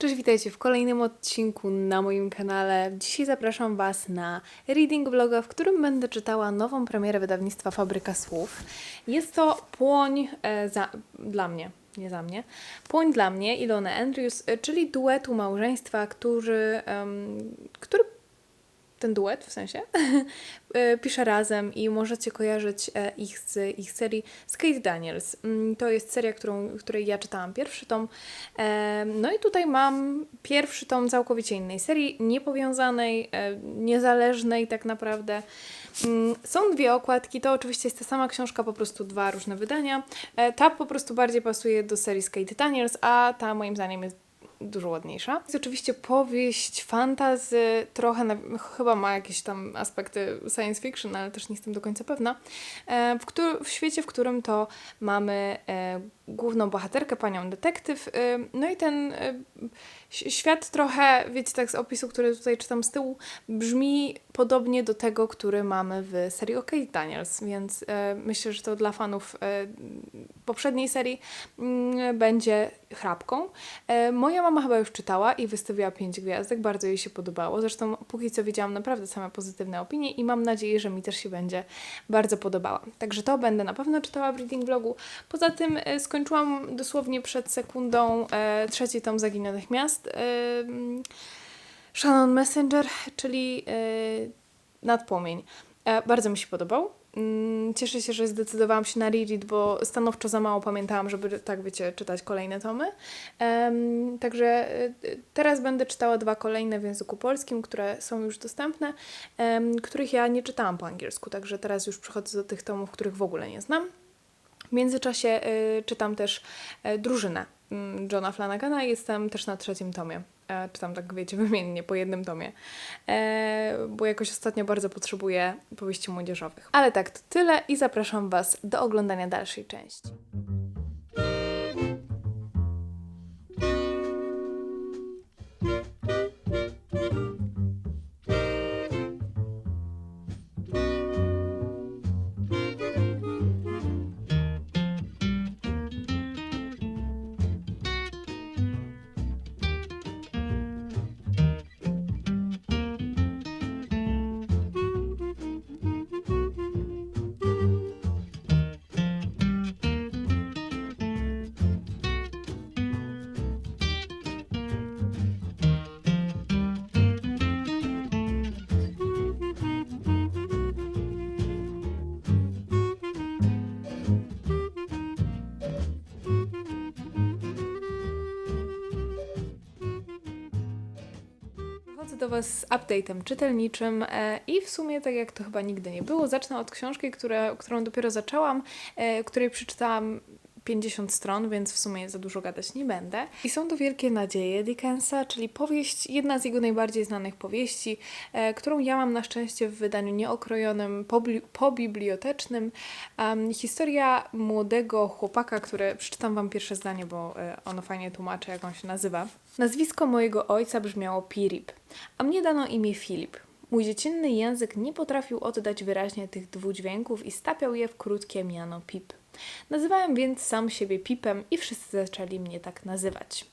Cześć, witajcie w kolejnym odcinku na moim kanale. Dzisiaj zapraszam Was na reading vloga, w którym będę czytała nową premierę wydawnictwa Fabryka Słów. Jest to płoń e, za, dla mnie, nie za mnie. Płoń dla mnie Ilona Andrews, czyli duetu małżeństwa, który, em, który ten duet w sensie e, pisze razem i możecie kojarzyć e, ich z ich serii z Kate Daniels. Mm, To jest seria, którą, której ja czytałam pierwszy tom. E, No i tutaj mam pierwszy tom całkowicie innej serii, niepowiązanej, niezależnej tak naprawdę. Mm, Są dwie okładki, to oczywiście jest ta sama książka, po prostu dwa różne wydania. Ta po prostu bardziej pasuje do serii z Kate Daniels, a ta moim zdaniem jest dużo ładniejsza. Jest oczywiście powieść fantazy, trochę na, chyba ma jakieś tam aspekty science fiction, ale też nie jestem do końca pewna. E, w, któr- w świecie, w którym to mamy e, główną bohaterkę, panią detektyw. E, no i ten świat trochę, wiecie, tak z opisu, który tutaj czytam z tyłu, brzmi podobnie do tego, który mamy w serii o Kate Daniels, więc e, myślę, że to dla fanów e, poprzedniej serii mm, będzie chrapką. E, moja mama chyba już czytała i wystawiła pięć gwiazdek, bardzo jej się podobało. Zresztą póki co widziałam naprawdę same pozytywne opinie i mam nadzieję, że mi też się będzie bardzo podobała. Także to będę na pewno czytała w reading vlogu. Poza tym skończyłam dosłownie przed sekundą trzeci tom Zaginionych Miast. Shannon Messenger, czyli e, Nadpłomień. E, bardzo mi się podobał. Mm, Cieszę się, że zdecydowałam się na reread, bo stanowczo za mało pamiętałam, żeby tak wiecie, czytać kolejne tomy. Em, także e, teraz będę czytała dwa kolejne w języku polskim, które są już dostępne, em, których ja nie czytałam po angielsku, także teraz już przechodzę do tych tomów, których w ogóle nie znam. W międzyczasie y, czytam też y, drużynę mm, Johna Flanagana i jestem też na trzecim tomie. E, czytam tak, wiecie, wymiennie po jednym tomie, e, bo jakoś ostatnio bardzo potrzebuję powieści młodzieżowych. Ale tak, to tyle i zapraszam Was do oglądania dalszej części. Do Was z update'em czytelniczym e, i w sumie, tak jak to chyba nigdy nie było, zacznę od książki, które, którą dopiero zaczęłam, e, której przeczytałam 50 stron, więc w sumie za dużo gadać nie będę. I są to Wielkie Nadzieje Dickensa, czyli powieść, jedna z jego najbardziej znanych powieści, e, którą ja mam na szczęście w wydaniu nieokrojonym, pobibliotecznym. Um, historia młodego chłopaka, które przeczytam Wam pierwsze zdanie, bo e, ono fajnie tłumaczy, jak on się nazywa. Nazwisko mojego ojca brzmiało Pirip, a mnie dano imię Filip. Mój dziecinny język nie potrafił oddać wyraźnie tych dwudźwięków i stapiał je w krótkie miano Pip. Nazywałem więc sam siebie Pipem i wszyscy zaczęli mnie tak nazywać.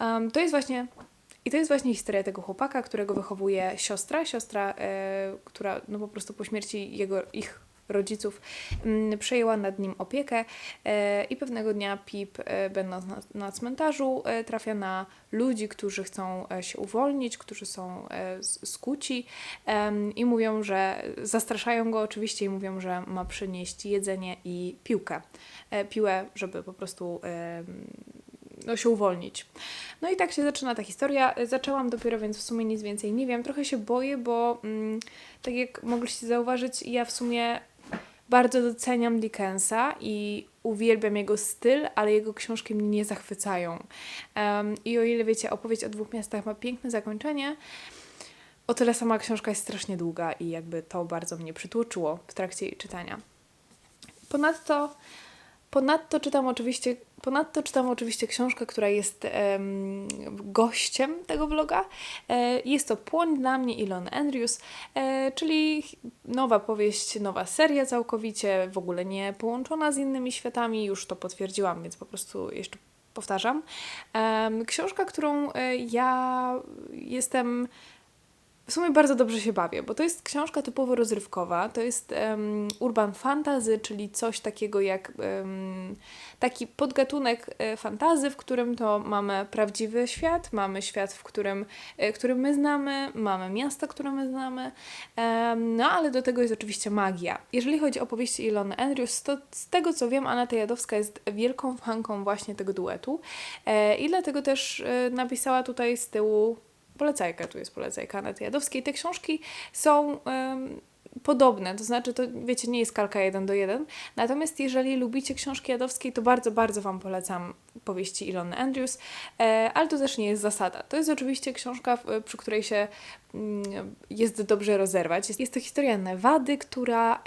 Um, to jest właśnie i to jest właśnie historia tego chłopaka, którego wychowuje siostra, siostra, e, która no po prostu po śmierci jego, ich rodziców mm, przejęła nad nim opiekę e, i pewnego dnia Pip, e, będąc na, na cmentarzu, e, trafia na ludzi, którzy chcą się uwolnić, którzy są skuci i mówią, że zastraszają go oczywiście i mówią, że ma przynieść jedzenie i piłkę. Piłę, żeby po prostu no, się uwolnić. No i tak się zaczyna ta historia. Zaczęłam dopiero, więc w sumie nic więcej nie wiem. Trochę się boję, bo mm, tak jak mogliście zauważyć, ja w sumie bardzo doceniam Dickensa i uwielbiam jego styl, ale jego książki mnie nie zachwycają. Em, I o ile wiecie, opowieść o dwóch miastach ma piękne zakończenie, o tyle sama książka jest strasznie długa i jakby to bardzo mnie przytłoczyło w trakcie jej czytania. Ponadto Ponadto czytam oczywiście, ponadto czytam oczywiście książkę, która jest em, gościem tego vloga. E, jest to Płoń dla mnie Ilon Andrews, e, czyli nowa powieść, nowa seria całkowicie, w ogóle nie połączona z innymi światami. Już to potwierdziłam, więc po prostu jeszcze powtarzam. Książka, którą e, ja jestem w sumie bardzo dobrze się bawię, bo to jest książka typowo rozrywkowa. To jest em, urban fantasy, czyli coś takiego jak em, taki podgatunek e, fantazy, w którym to mamy prawdziwy świat, mamy świat, w którym, e, który my znamy, mamy miasta, które my znamy, em, no ale do tego jest oczywiście magia. Jeżeli chodzi o powieści Ilony Andrews, to z tego co wiem, Aneta Jadowska jest wielką fanką właśnie tego duetu e, i dlatego też e, napisała tutaj z tyłu polecajka, tu jest polecajka Anety Jadowskiej. Te książki są em, podobne, to znaczy to wiecie, nie jest kalka jeden do jeden. Natomiast jeżeli lubicie książki Jadowskiej, to bardzo, bardzo Wam polecam powieści Ilony Andrews, e, ale to też nie jest zasada. To jest oczywiście książka, przy której się mm, jest dobrze rozerwać. Jest, to historia Nevady, która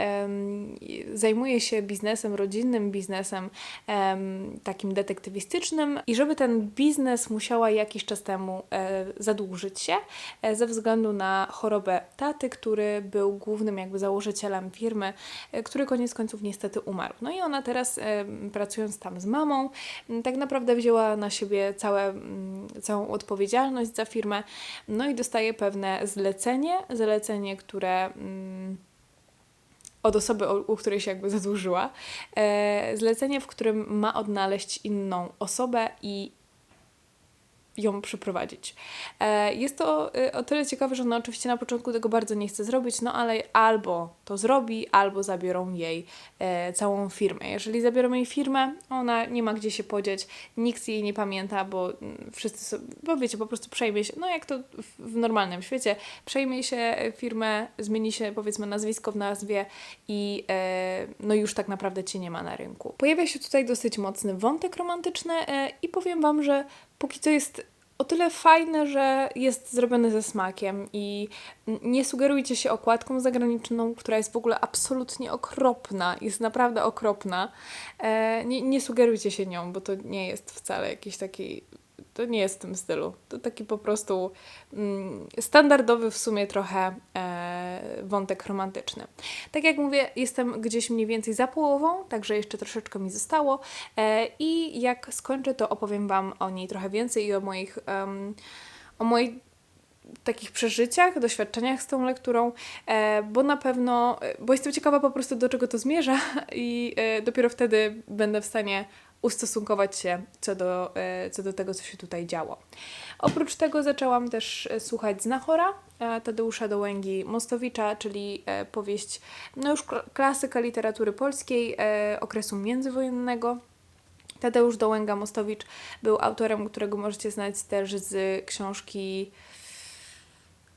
zajmuje się biznesem rodzinnym, biznesem em, takim detektywistycznym i żeby ten biznes musiała jakiś czas temu e, zadłużyć się e, ze względu na chorobę taty, który był głównym jakby założycielem firmy, e, który koniec końców niestety umarł. No i ona teraz e, pracując tam z mamą, tak naprawdę wzięła na siebie całe, całą odpowiedzialność za firmę, no i dostaje pewne zlecenie, zlecenie, które... od osoby, u której się jakby zadłużyła, e, zlecenie, w którym ma odnaleźć inną osobę i ją przyprowadzić. E, jest to e, o tyle ciekawe, że ona oczywiście na początku tego bardzo nie chce zrobić, no ale albo to zrobi, albo zabiorą jej e, całą firmę. Jeżeli zabiorą jej firmę, ona nie ma gdzie się podzieć, nikt jej nie pamięta, bo mm, wszyscy sobie, bo wiecie, po prostu przejmie się, no jak to w, normalnym świecie, przejmie się firmę, zmieni się powiedzmy nazwisko w nazwie i no już tak naprawdę Cię nie ma na rynku. Pojawia się tutaj dosyć mocny wątek romantyczny i powiem Wam, że póki co jest o tyle fajne, że jest zrobiony ze smakiem i nie sugerujcie się okładką zagraniczną, która jest w ogóle absolutnie okropna, jest naprawdę okropna. E, nie, nie sugerujcie się nią, bo to nie jest wcale jakiś taki, to nie jest w tym stylu. To taki po prostu mm, standardowy w sumie trochę e, wątek romantyczny. Tak jak mówię, jestem gdzieś mniej więcej za połową, także jeszcze troszeczkę mi zostało e, i jak skończę, to opowiem Wam o niej trochę więcej i o moich, em, o moich takich przeżyciach, doświadczeniach z tą lekturą, e, bo na pewno, e, bo jestem ciekawa po prostu do czego to zmierza i e, dopiero wtedy będę w stanie ustosunkować się co do, e, co do tego, co się tutaj działo. Oprócz tego zaczęłam też e, słuchać Znachora, e, Tadeusza Dołęgi Mostowicza, czyli powieść, no już kl- klasyka literatury polskiej okresu międzywojennego. Tadeusz Dołęga-Mostowicz był autorem, którego możecie znać też z książki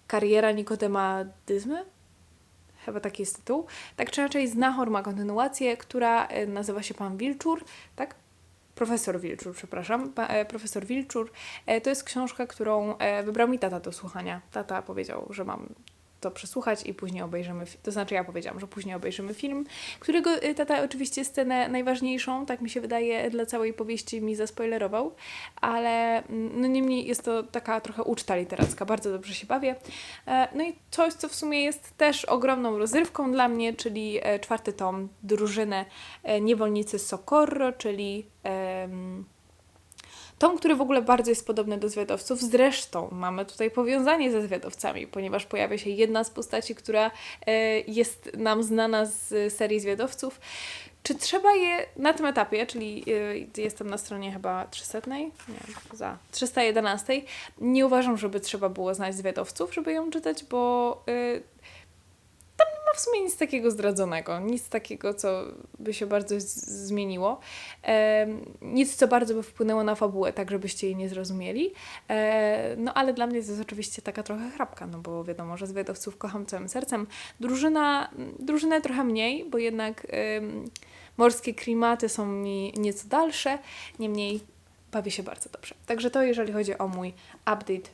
Kariera Nikodema Dyzmy? Chyba taki jest tytuł. Tak czy inaczej, Znachor ma kontynuację, która nazywa się Pan Wilczur, tak? Profesor Wilczur, przepraszam. Pa, e, profesor Wilczur. E, to jest książka, którą e, wybrał mi tata do słuchania. Tata powiedział, że mam to przesłuchać i później obejrzymy, to znaczy ja powiedziałam, że później obejrzymy film, którego tata oczywiście scenę najważniejszą, tak mi się wydaje, dla całej powieści mi zaspoilerował, ale mm, no niemniej jest to taka trochę uczta literacka, bardzo dobrze się bawię. No i coś, co w sumie jest też ogromną rozrywką dla mnie, czyli czwarty tom Drużyny Niewolnicy Socorro, czyli tom, który w ogóle bardzo jest podobny do zwiadowców. Zresztą mamy tutaj powiązanie ze zwiadowcami, ponieważ pojawia się jedna z postaci, która e, jest nam znana z serii zwiadowców. Czy trzeba je na tym etapie, czyli y, jestem na stronie chyba 300, nie, za 311, nie uważam, żeby trzeba było znać zwiadowców, żeby ją czytać, bo ma w sumie nic takiego zdradzonego, nic takiego, co by się bardzo zmieniło, Em, nic, co bardzo by wpłynęło na fabułę, tak żebyście jej nie zrozumieli. E, no ale dla mnie to jest oczywiście taka trochę chrapka, no bo wiadomo, że zwiadowców kocham całym sercem. Drużyna, drużynę trochę mniej, bo jednak em, morskie klimaty są mi nieco dalsze, niemniej bawię się bardzo dobrze. Także to jeżeli chodzi o mój update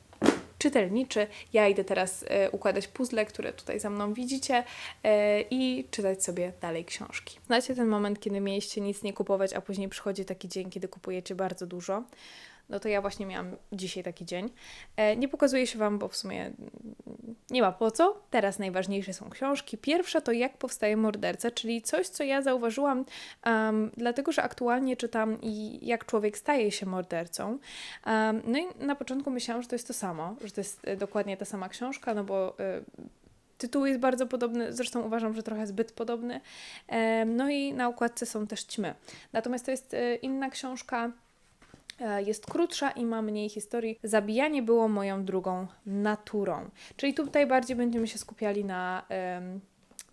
czytelniczy. Ja idę teraz e, układać puzzle, które tutaj za mną widzicie e, i czytać sobie dalej książki. Znacie ten moment, kiedy mieliście nic nie kupować, a później przychodzi taki dzień, kiedy kupujecie bardzo dużo? No to ja właśnie miałam dzisiaj taki dzień. E, nie pokazuję się Wam, bo w sumie nie ma po co. Teraz najważniejsze są książki. Pierwsza to Jak powstaje morderca, czyli coś, co ja zauważyłam, um, dlatego że aktualnie czytam i jak człowiek staje się mordercą. Um, no i na początku myślałam, że to jest to samo, że to jest y, dokładnie ta sama książka, no bo y, tytuł jest bardzo podobny, zresztą uważam, że trochę zbyt podobny. No i na układce są też ćmy. Natomiast to jest inna książka E, jest krótsza i ma mniej historii. Zabijanie było moją drugą naturą. Czyli tutaj bardziej będziemy się skupiali na,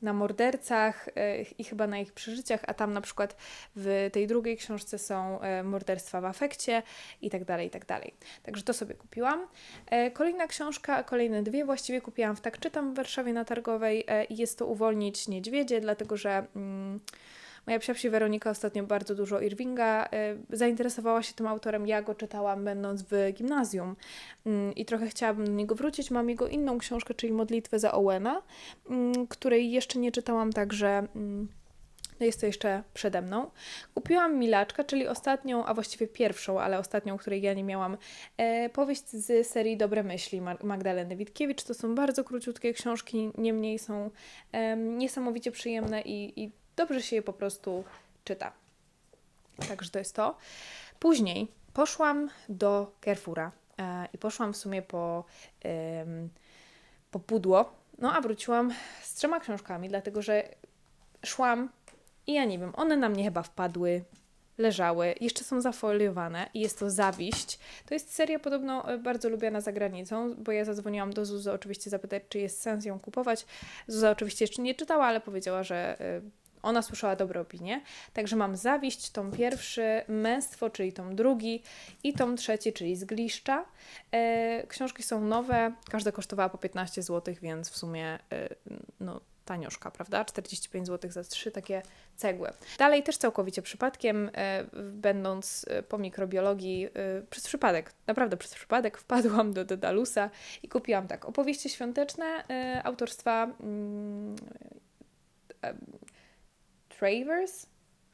na mordercach e, i chyba na ich przeżyciach, a tam na przykład w tej drugiej książce są e, morderstwa w afekcie i tak dalej, i tak dalej. Także to sobie kupiłam. Kolejna książka, kolejne dwie właściwie kupiłam w Tak Czytam w Warszawie na Targowej jest to Uwolnić Niedźwiedzie, dlatego że... Mm, Moja psiapsi Weronika ostatnio bardzo dużo Irvinga y, zainteresowała się tym autorem. Ja go czytałam będąc w gimnazjum mm, i trochę chciałabym do niego wrócić. Mam jego inną książkę, czyli Modlitwę za Owena, mm, której jeszcze nie czytałam, także mm, jest to jeszcze przede mną. Kupiłam Milaczka, czyli ostatnią, a właściwie pierwszą, ale ostatnią, której ja nie miałam, e, powieść z serii Dobre Myśli Magdaleny Witkiewicz. To są bardzo króciutkie książki, niemniej są e, niesamowicie przyjemne i, i dobrze się je po prostu czyta. Także to jest to. Później poszłam do Carrefoura e, i poszłam w sumie po, e, po pudło, no a wróciłam z trzema książkami, dlatego że szłam i ja nie wiem, one na mnie chyba wpadły, leżały, jeszcze są zafoliowane i jest to Zawiść. To jest seria podobno e, bardzo lubiana za granicą, bo ja zadzwoniłam do Zuzy oczywiście zapytać, czy jest sens ją kupować. Zuza oczywiście jeszcze nie czytała, ale powiedziała, że e, ona słyszała dobre opinie. Także mam Zawiść, tom pierwszy, Męstwo, czyli tom drugi i tom trzeci, czyli Zgliszcza. E, książki są nowe, każda kosztowała po 15 zł, więc w sumie e, no, tanioszka, prawda? 45 zł za trzy takie cegły. Dalej też całkowicie przypadkiem, e, będąc e, po mikrobiologii, e, przez przypadek, naprawdę przez przypadek wpadłam do Dedalusa i kupiłam tak opowieści świąteczne e, autorstwa mm, e, Travers,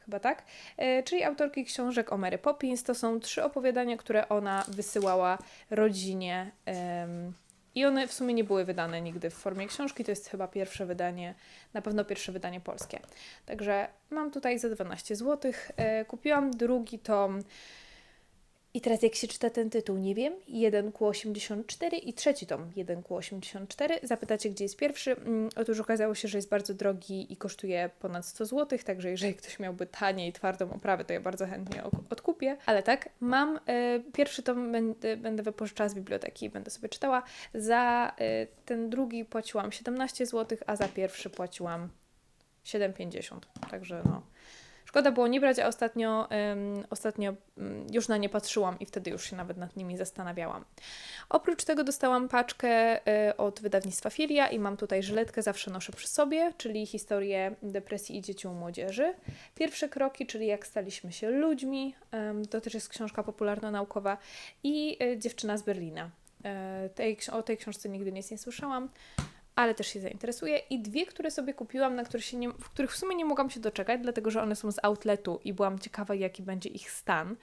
chyba tak, e, czyli autorki książek o Mary Poppins. To są trzy opowiadania, które ona wysyłała rodzinie. I one w sumie nie były wydane nigdy w formie książki. To jest chyba pierwsze wydanie, na pewno pierwsze wydanie polskie. Także mam tutaj za 12 zł. E, kupiłam drugi tom i teraz jak się czyta ten tytuł, nie wiem, 1Q84 i trzeci tom 1Q84. Zapytacie, gdzie jest pierwszy? Mm, otóż okazało się, że jest bardzo drogi i kosztuje ponad 100 zł, także jeżeli ktoś miałby taniej, twardą oprawę, to ja bardzo chętnie odkupię. Ale tak, mam y, pierwszy tom, będę, będę wypożyczała z biblioteki, będę sobie czytała. Za y, ten drugi płaciłam 17 zł, a za pierwszy płaciłam 7,50. Także no Szkoda było nie brać, a ostatnio, ostatnio um, już na nie patrzyłam i wtedy już się nawet nad nimi zastanawiałam. Oprócz tego dostałam paczkę y, od wydawnictwa Filia i mam tutaj żyletkę, zawsze noszę przy sobie, czyli historię depresji i dzieci u młodzieży. Pierwsze kroki, czyli jak staliśmy się ludźmi, to też jest książka popularno-naukowa i y, Dziewczyna z Berlina. Y, tej, o tej książce nigdy nic nie słyszałam ale też się zainteresuję. I dwie, które sobie kupiłam, na których, się nie, w których w sumie nie mogłam się doczekać, dlatego że one są z outletu i byłam ciekawa, jaki będzie ich stan.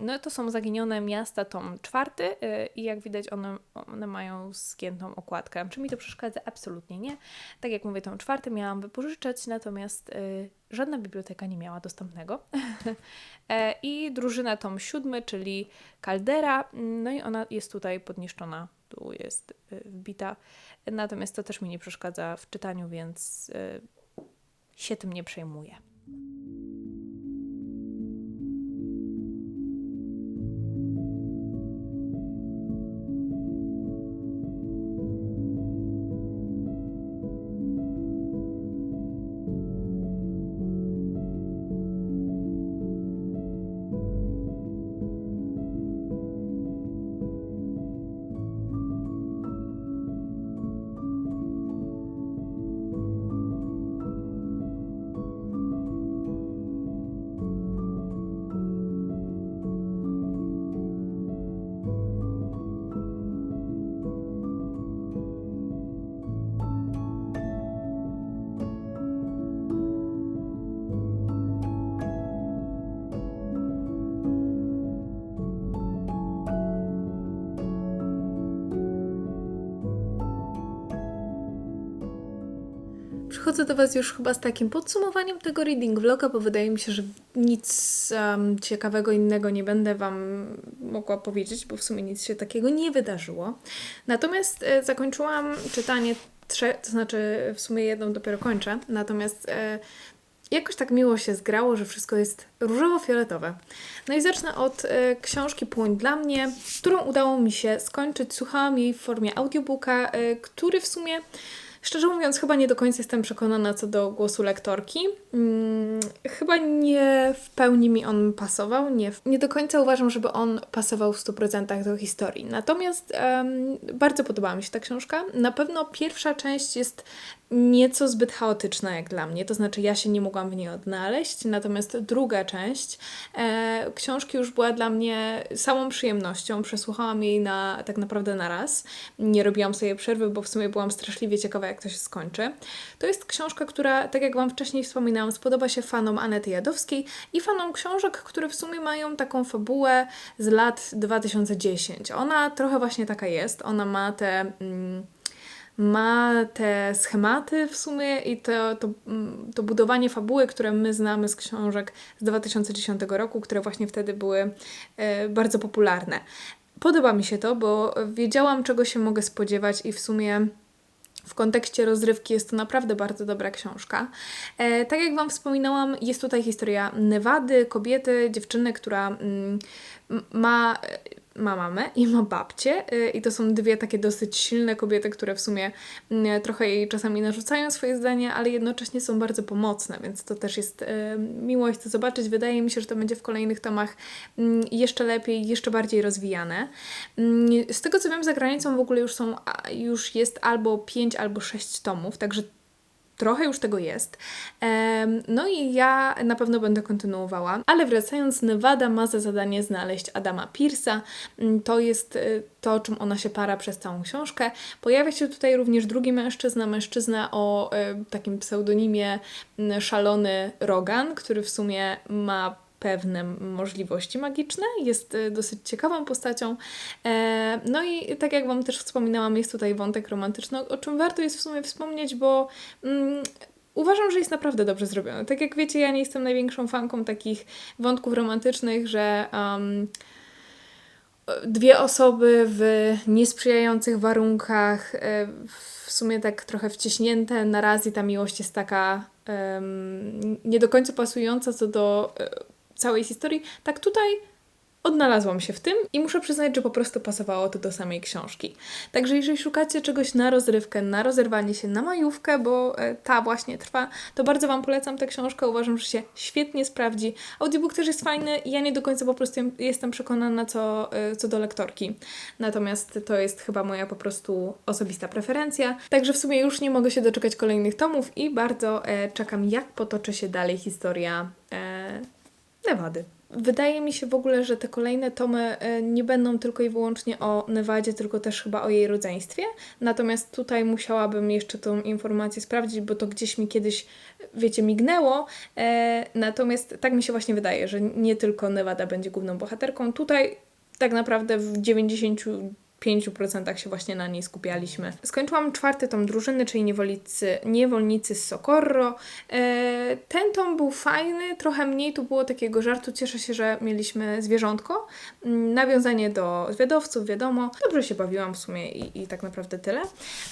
No to są Zaginione Miasta, tom czwarty yy, i jak widać one, one mają zgiętą okładkę. Czy mi to przeszkadza? Absolutnie nie. Tak jak mówię, tom czwarty miałam wypożyczać, natomiast yy, żadna biblioteka nie miała dostępnego. e, I drużyna tom siódmy, czyli Caldera, no i ona jest tutaj podniszczona tu jest y, wbita. Natomiast to też mi nie przeszkadza w czytaniu, więc y, się tym nie przejmuję. Przychodzę do Was już chyba z takim podsumowaniem tego reading vloga, bo wydaje mi się, że nic um, ciekawego innego nie będę Wam mogła powiedzieć, bo w sumie nic się takiego nie wydarzyło. Natomiast e, zakończyłam czytanie, trze- to znaczy w sumie jedną dopiero kończę, natomiast e, jakoś tak miło się zgrało, że wszystko jest różowo-fioletowe. No i zacznę od e, książki Płoń dla mnie, którą udało mi się skończyć. Słuchałam jej w formie audiobooka, e, który w sumie, szczerze mówiąc, chyba nie do końca jestem przekonana co do głosu lektorki. Mm, chyba nie w pełni mi on pasował, nie, nie do końca uważam, żeby on pasował w 100% do historii. Natomiast em, bardzo podobała mi się ta książka. Na pewno pierwsza część jest nieco zbyt chaotyczna jak dla mnie, to znaczy ja się nie mogłam w niej odnaleźć, natomiast druga część e, książki już była dla mnie samą przyjemnością, przesłuchałam jej na, tak naprawdę na raz, nie robiłam sobie przerwy, bo w sumie byłam straszliwie ciekawa jak to się skończy. To jest książka, która, tak jak Wam wcześniej wspominałam, spodoba się fanom Anety Jadowskiej i fanom książek, które w sumie mają taką fabułę z lat 2010. Ona trochę właśnie taka jest, ona ma te... Mm, ma te schematy w sumie i to, to, mm, to budowanie fabuły, które my znamy z książek z 2010 roku, które właśnie wtedy były e, bardzo popularne. Podoba mi się to, bo wiedziałam, czego się mogę spodziewać i w sumie w kontekście rozrywki jest to naprawdę bardzo dobra książka. E, tak jak Wam wspominałam, jest tutaj historia Nevady, kobiety, dziewczyny, która mm, ma, ma mamę i ma babcię. E, I to są dwie takie dosyć silne kobiety, które w sumie mm, trochę jej czasami narzucają swoje zdanie, ale jednocześnie są bardzo pomocne, więc to też jest e, miło jest to zobaczyć. Wydaje mi się, że to będzie w kolejnych tomach mm, jeszcze lepiej, jeszcze bardziej rozwijane. Mm, Z tego co wiem, za granicą w ogóle już są, już jest albo 5, albo 6 tomów, także trochę już tego jest. No i ja na pewno będę kontynuowała. Ale wracając, Nevada ma za zadanie znaleźć Adama Pierce'a. Mm, To jest y, to, czym ona się para przez całą książkę. Pojawia się tutaj również drugi mężczyzna, mężczyzna o y, takim pseudonimie mm, Szalony Rogan, który w sumie ma pewne możliwości magiczne, jest y, dosyć ciekawą postacią. E, No i tak jak Wam też wspominałam, jest tutaj wątek romantyczny, o czym warto jest w sumie wspomnieć, bo mm, uważam, że jest naprawdę dobrze zrobiony. Tak jak wiecie, ja nie jestem największą fanką takich wątków romantycznych, że um, dwie osoby w niesprzyjających warunkach, e, w sumie tak trochę wciśnięte na raz i ta miłość jest taka em, nie do końca pasująca co do e, całej historii. Tak tutaj odnalazłam się w tym i muszę przyznać, że po prostu pasowało to do samej książki. Także jeżeli szukacie czegoś na rozrywkę, na rozerwanie się, na majówkę, bo e, ta właśnie trwa, to bardzo Wam polecam tę książkę. Uważam, że się świetnie sprawdzi. Audiobook też jest fajny i ja nie do końca po prostu jestem przekonana co, e, co do lektorki. Natomiast to jest chyba moja po prostu osobista preferencja. Także w sumie już nie mogę się doczekać kolejnych tomów i bardzo e, czekam, jak potoczy się dalej historia Nevady. Wydaje mi się w ogóle, że te kolejne tomy e, nie będą tylko i wyłącznie o Nevadzie, tylko też chyba o jej rodzeństwie. Natomiast tutaj musiałabym jeszcze tą informację sprawdzić, bo to gdzieś mi kiedyś, wiecie, mignęło. E, natomiast tak mi się właśnie wydaje, że nie tylko Nevada będzie główną bohaterką. Tutaj tak naprawdę w 95% się właśnie na niej skupialiśmy. Skończyłam czwarty tom drużyny, czyli niewolnicy, niewolnicy z Socorro. E, ten tom był fajny, trochę mniej tu było takiego żartu. Cieszę się, że mieliśmy zwierzątko. Mm, Nawiązanie do zwiadowców, wiadomo. Dobrze się bawiłam w sumie i, i tak naprawdę tyle.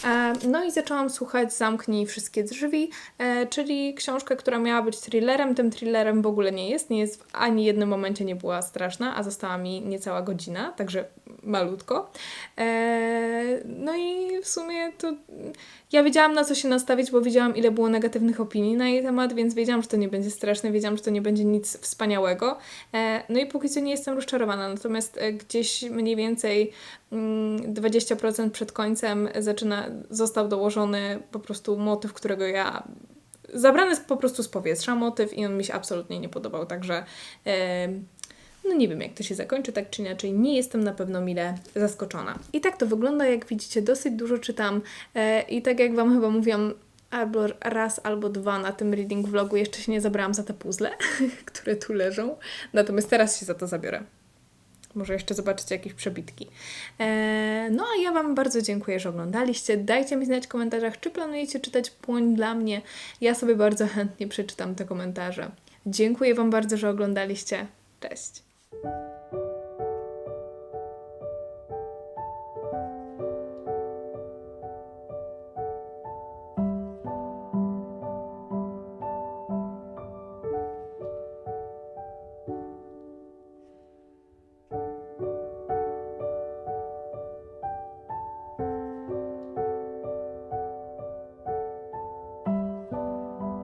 E, no i zaczęłam słuchać Zamknij wszystkie drzwi, e, czyli książkę, która miała być thrillerem. Tym thrillerem w ogóle nie jest. Nie jest w ani jednym momencie nie była straszna, a została mi niecała godzina, także malutko. E, no i w sumie to ja wiedziałam na co się nastawić, bo wiedziałam ile było negatywnych opinii na jej temat, więc wiedziałam, że to nie będzie straszne, wiedziałam, że to nie będzie nic wspaniałego. E, no i póki co nie jestem rozczarowana, natomiast e, gdzieś mniej więcej mm, 20% przed końcem zaczyna, został dołożony po prostu motyw, którego ja zabrany jest po prostu z powietrza motyw i on mi się absolutnie nie podobał, także no nie wiem, jak to się zakończy, tak czy inaczej, nie jestem na pewno mile zaskoczona. I tak to wygląda, jak widzicie, dosyć dużo czytam e, i tak jak Wam chyba mówiłam, albo raz, albo dwa na tym reading vlogu jeszcze się nie zabrałam za te puzzle, które tu leżą, natomiast teraz się za to zabiorę. Może jeszcze zobaczycie jakieś przebitki. E, E, No a ja Wam bardzo dziękuję, że oglądaliście. Dajcie mi znać w komentarzach, czy planujecie czytać Płoń dla mnie. Ja sobie bardzo chętnie przeczytam te komentarze. Dziękuję Wam bardzo, że oglądaliście. Cześć! you